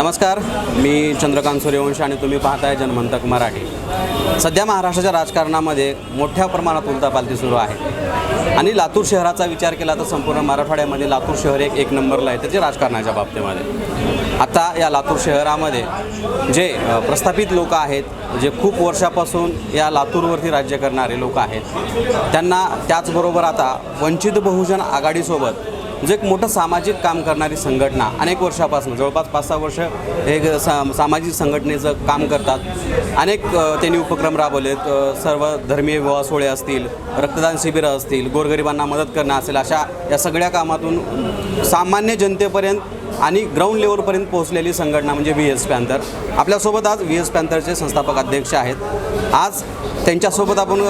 नमस्कार मी चंद्रकांत सूर्यवंशी आणि तुम्ही पाहताय जनमंतक मराठी. सध्या महाराष्ट्राच्या राजकारणामध्ये मोठ्या प्रमाणात उलथापालथी सुरू आहे. आणि लातूर शहराचा विचार केला तर संपूर्ण मराठवाड्यामध्ये लातूर शहर एक एक नंबरला आहे त्याचे राजकारणाच्या बाबतीमध्ये. आता या लातूर शहरामध्ये जे प्रस्थापित लोक आहेत जे खूप वर्षापासून या लातूरवरती राज्य करणारे लोक आहेत त्यांना त्याचबरोबर आता वंचित बहुजन आघाडीसोबत जे एक मोठं सामाजिक काम करणारी संघटना. अनेक वर्षापासून जवळपास पाच सहा वर्ष हे सा सामाजिक संघटनेचं काम करतात. अनेक त्यांनी उपक्रम राबवलेत. सर्व धर्मीय विवाह सोहळे असतील रक्तदान शिबिरं असतील गोरगरिबांना मदत करणं असेल अशा या सगळ्या कामातून सामान्य जनतेपर्यंत आणि ग्राउंड लेवलपर्यंत पोहोचलेली संघटना म्हणजे व्ही एस पॅन्थर आपल्यासोबत आज व्ही एस पॅन्थरचे संस्थापक अध्यक्ष आहेत. आज त्यांच्यासोबत आपण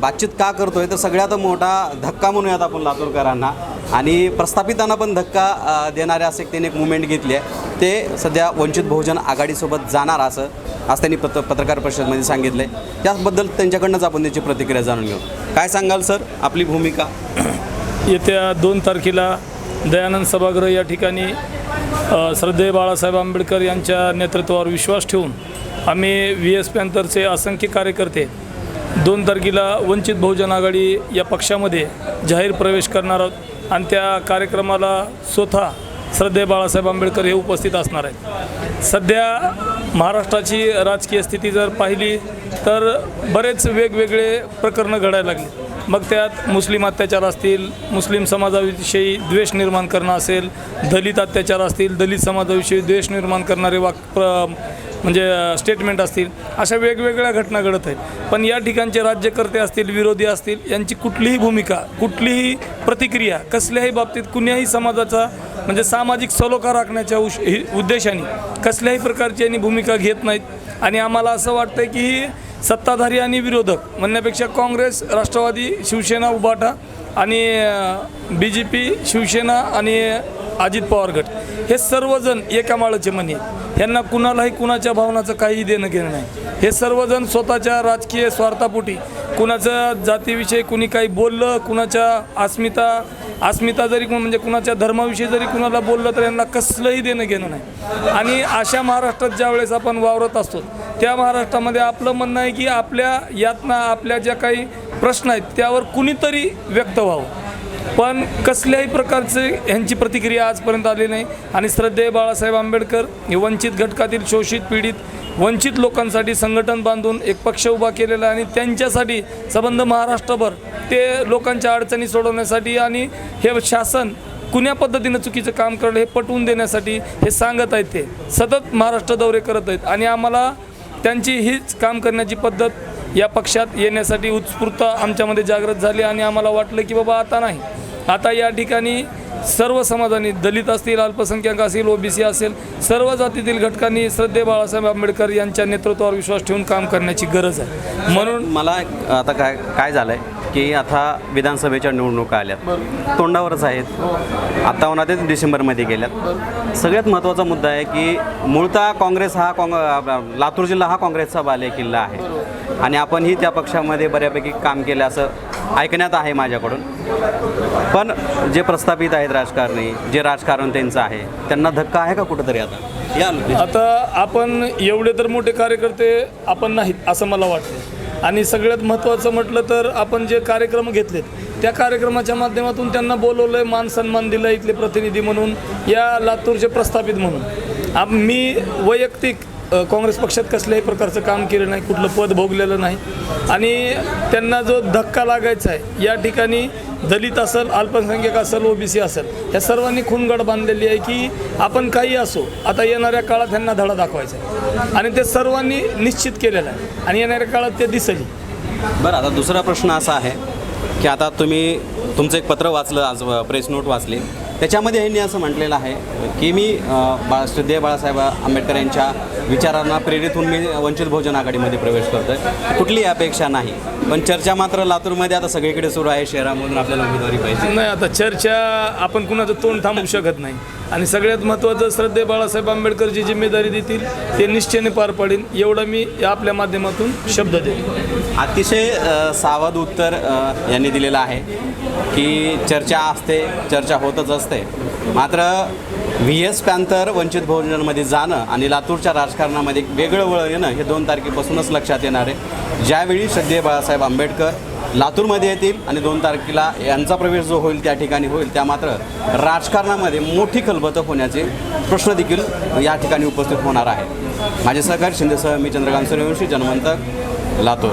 बातचीत का करतोय? तर सगळ्यात मोठा धक्का म्हणूयात आपण लातूरकरांना. आणि प्रस्थापितांना पण धक्का देणाऱ्या असे त्यांनी एक मुवमेंट घेतली आहे. ते सध्या वंचित बहुजन आघाडीसोबत जाणार असं आज त्यांनी पत्र पत्रकार परिषदेमध्ये सांगितलं आहे त्याबद्दल त्यांच्याकडनंच आपण त्याची प्रतिक्रिया जाणून घेऊ. काय सांगाल सर आपली भूमिका? येत्या दोन तारखेला दयानंद सभागृह या ठिकाणी श्रद्धेय बाळासाहेब आंबेडकर यांच्या नेतृत्वावर विश्वास ठेवून आम्ही व्ही एस पॅन्थरचे असंख्य कार्यकर्ते दोन तारखेला वंचित बहुजन आघाडी या पक्षामध्ये जाहीर प्रवेश करणार आहोत. आणि त्या कार्यक्रमाला स्वतः श्रद्धे बाळासाहेब आंबेडकर हे उपस्थित असणार आहेत. सध्या महाराष्ट्राची राजकीय स्थिती जर पाहिली तर बरेच वेगवेगळे प्रकरणं घडायला लागली. मग त्यात मुस्लिम अत्याचार असतील मुस्लिम समाजाविषयी द्वेष निर्माण करणं असेल दलित अत्याचार असतील दलित समाजाविषयी द्वेष निर्माण करणारे वाक प्र म्हणजे स्टेटमेंट असतील अशा वेगवेगळ्या घटना घडत आहेत. पण या ठिकाणचे राज्यकर्ते असतील विरोधी असतील यांची कुठलीही भूमिका कुठलीही प्रतिक्रिया कसल्याही बाबतीत कुण्याही समाजाचा म्हणजे सामाजिक सलोखा राखण्याच्या उश उद्देशाने कसल्याही प्रकारची यांनी भूमिका घेत नाहीत. आणि आम्हाला असं वाटतं की सत्ताधारी आणि विरोधक म्हणण्यापेक्षा काँग्रेस राष्ट्रवादी शिवसेना उबाटा आणि बी जे पी शिवसेना आणि अजित पवार गट. हे सर्वजण एका माळाचे म्हणे यांना कुणालाही कुणाच्या भावनाचं काही देणं घेणं नाही. हे सर्वजण स्वतःच्या राजकीय स्वार्थापोटी कुणाच्या जातीविषयी कुणी काही बोललं कुणाच्या अस्मिता अस्मिता जरी म्हणजे कुणाच्या धर्माविषयी जरी कुणाला बोललं तर यांना कसलंही देणं घेणं नाही. आणि अशा महाराष्ट्रात ज्या वेळेस आपण वावरत असतो त्या महाराष्ट्रामध्ये आपलं म्हणणं आहे की आपल्या यातना आपल्या ज्या काही प्रश्न आहेत त्यावर कुणीतरी व्यक्त व्हावं. पण कसल्याही प्रकारचे ह्यांची प्रतिक्रिया आजपर्यंत आली नाही. आणि श्रद्धेय बाळासाहेब आंबेडकर हे वंचित घटकातील शोषित पीडित वंचित लोकांसाठी संघटन बांधून एक पक्ष उभा केलेला आहे आणि त्यांच्यासाठी संबंध महाराष्ट्रभर ते लोकांच्या अडचणी सोडवण्यासाठी आणि हे शासन कुण्या पद्धतीनं चुकीचं काम करणं हे पटवून देण्यासाठी हे सांगत आहेत ते. सतत महाराष्ट्र दौरे करत आहेत आणि आम्हाला त्यांची हीच काम करण्याची पद्धत या पक्षात येण्यासाठी उत्स्फूर्त आमच्यामध्ये जागृत झाली आणि आम्हाला वाटलं की बाबा आता नाही. आता या ठिकाणी सर्व समाजांनी दलित असतील अल्पसंख्याक असतील ओबीसी असेल सर्व जातीतील घटकांनी श्रद्धे बाळासाहेब आंबेडकर यांच्या नेतृत्वावर विश्वास ठेवून काम करण्याची गरज आहे. म्हणून मला आता काय काय झालं आहे की आता विधानसभेच्या निवडणुका आल्यात. तोंडावरच आहेत. आता होणार ते डिसेंबरमध्ये गेल्यात. सगळ्यात महत्त्वाचा मुद्दा आहे की मूळतः काँग्रेस हा काँग लातूर जिल्हा हा काँग्रेसचा बाले किल्ला आहे आणि आपणही त्या पक्षामध्ये बऱ्यापैकी काम केलं असं ऐकण्यात आहे माझ्याकडून. पण जे प्रस्थापित आहेत राजकारणी जे राजकारण त्यांचं आहे त्यांना धक्का आहे का कुठंतरी आता? या आता आपण एवढे तर मोठे कार्यकर्ते आपण नाहीत असं मला वाटतं. आणि सगळ्यात महत्त्वाचं म्हटलं तर आपण जे कार्यक्रम घेतलेत त्या कार्यक्रमाच्या माध्यमातून त्यांना बोलवलं आहे मान सन्मान दिला इथले प्रतिनिधी म्हणून या लातूरचे प्रस्थापित म्हणून. आम मी वैयक्तिक काँग्रेस पक्षात कसल्याही प्रकारचं काम केलं नाही कुठलं पद भोगलेलं नाही. आणि त्यांना जो धक्का लागायचा आहे या ठिकाणी दलित असेल अल्पसंख्याक असेल ओबीसी असेल या सर्वांनी खूनगड बांधलेली आहे की आपण काही असो आता येणाऱ्या काळात त्यांना धडा दाखवायचा आहे. आणि ते सर्वांनी निश्चित केलेलं आहे. आणि येणाऱ्या काळात ते दिसली. बरं आता दुसरा प्रश्न असा आहे की आता तुम्ही तुमचं एक पत्र वाचलं आज प्रेस नोट वाचली. त्याच्यामध्ये यांनी असं म्हटलेलं आहे की मी बाळ बाळा श्रद्धेय बाळासाहेब आंबेडकर यांच्या विचारांना प्रेरित होऊन मी वंचित बहुजन आघाडीमध्ये प्रवेश करतो आहे कुठलीही अपेक्षा नाही. पण चर्चा मात्र लातूरमध्ये आता सगळीकडे सुरू आहे शहरामधून आपल्याला उमेदवारी पाहिजे. नाही आता चर्चा आपण कुणाचं तोंड थांबवू शकत नाही. आणि सगळ्यात महत्त्वाचं श्रद्धे बाळासाहेब आंबेडकर जी जिम्मेदारी देतील ते निश्चयाने पार पडेल एवढं मी आपल्या माध्यमातून शब्द देईन. अतिशय सावध उत्तर यांनी दिलेलं आहे की चर्चा असते चर्चा होतच असते. मात्र व्ही एस पॅन्थर वंचित बहुजनमध्ये जाणं आणि लातूरच्या राजकारणामध्ये वेगळं वळण येणं हे दोन तारखेपासूनच लक्षात येणार आहे. ज्यावेळी श्रद्धे बाळासाहेब आंबेडकर लातूरमध्ये येतील आणि दोन तारखेला यांचा प्रवेश जो होईल त्या ठिकाणी होईल त्या मात्र राजकारणामध्ये मोठी खलबतं होण्याचे प्रश्न देखील या ठिकाणी उपस्थित होणार आहे माझे सहकारी शिंदेसह मी चंद्रकांत सूर्यवंशी जन्मंतक लातूर.